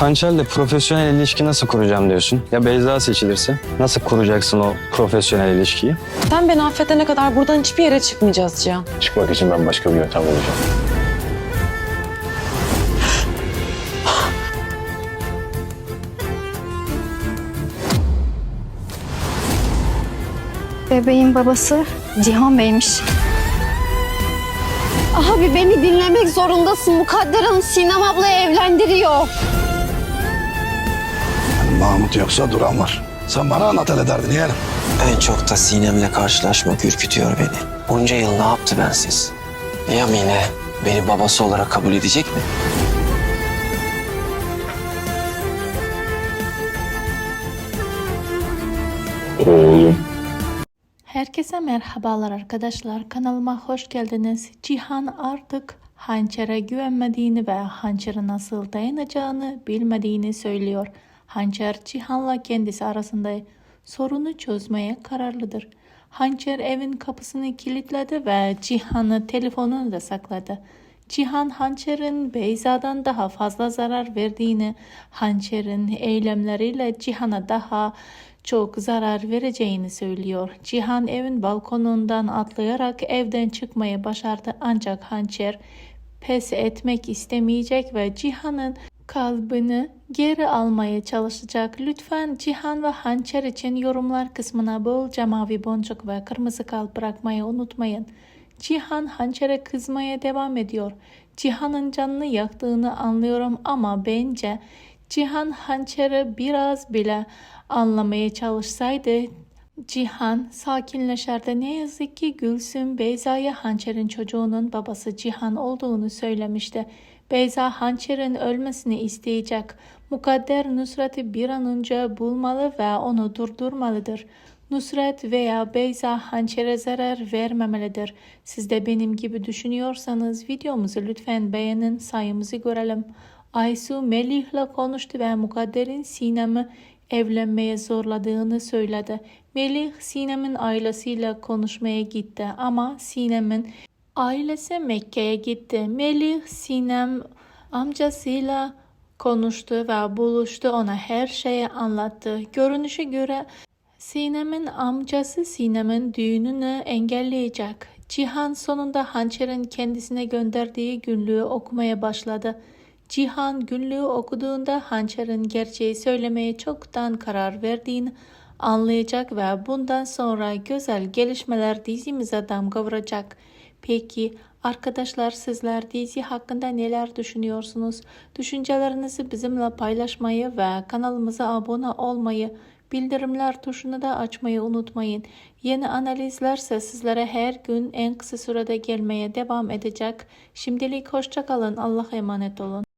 Hançer'le profesyonel ilişki nasıl kuracağım diyorsun? Ya Beyza seçilirse nasıl kuracaksın o profesyonel ilişkiyi? Sen beni affedene kadar buradan hiçbir yere çıkmayacağız Cihan. Çıkmak için ben başka bir yöntem bulacağım. Bebeğin babası Cihan Bey'miş. Abi beni dinlemek zorundasın. Mukadder Hanım Sinem ablayı evlendiriyor. Mahmut yoksa duran var. Sen bana anlat hele derdini yeğenim. En çok da Sinem'le karşılaşmak ürkütüyor beni. Onca yıl ne yaptı bensiz? Ya Mine beni babası olarak kabul edecek mi? Oğlum. Herkese merhabalar arkadaşlar. Kanalıma hoş geldiniz. Cihan artık hançere güvenmediğini ve hançere nasıl dayanacağını bilmediğini söylüyor. Hançer Cihan'la kendisi arasında sorunu çözmeye kararlıdır. Hançer evin kapısını kilitledi ve Cihan'ı telefonunu da sakladı. Cihan Hançer'in Beyza'dan daha fazla zarar verdiğini, Hançer'in eylemleriyle Cihan'a daha çok zarar vereceğini söylüyor. Cihan evin balkonundan atlayarak evden çıkmayı başardı ancak Hançer pes etmek istemeyecek ve Cihan'ın kalbini geri almaya çalışacak. Lütfen Cihan ve Hançer için yorumlar kısmına bolca mavi boncuk ve kırmızı kalp bırakmayı unutmayın. Cihan Hançer'e kızmaya devam ediyor. Cihan'ın canını yaktığını anlıyorum ama bence Cihan Hançer'i biraz bile anlamaya çalışsaydı Cihan sakinleşerdi. Ne yazık ki Gülsüm Beyza'ya Hançer'in çocuğunun babası Cihan olduğunu söylemişti. Beyza Hançer'in ölmesini isteyecek. Mukadder Nusret'i bir an önce bulmalı ve onu durdurmalıdır. Nusret veya Beyza hançere zarar vermemelidir. Siz de benim gibi düşünüyorsanız videomuzu lütfen beğenin sayımızı görelim. Aysu Melih'le konuştu ve Mukadder'in Sinem'i evlenmeye zorladığını söyledi. Melih Sinem'in ailesiyle konuşmaya gitti ama Sinem'in ailesi Mekke'ye gitti. Melih Sinem amcasıyla konuştu ve buluştu ona her şeyi anlattı. Görünüşe göre Sinem'in amcası Sinem'in düğününü engelleyecek. Cihan sonunda hançerin kendisine gönderdiği günlüğü okumaya başladı. Cihan günlüğü okuduğunda hançerin gerçeği söylemeye çoktan karar verdiğini anlayacak ve bundan sonra güzel gelişmeler dizimize damga vuracak. Peki arkadaşlar sizler dizi hakkında neler düşünüyorsunuz? Düşüncelerinizi bizimle paylaşmayı ve kanalımıza abone olmayı Bildirimler tuşunu da açmayı unutmayın. Yeni analizlerse sizlere her gün en kısa sürede gelmeye devam edecek. Şimdilik hoşçakalın. Allah'a emanet olun.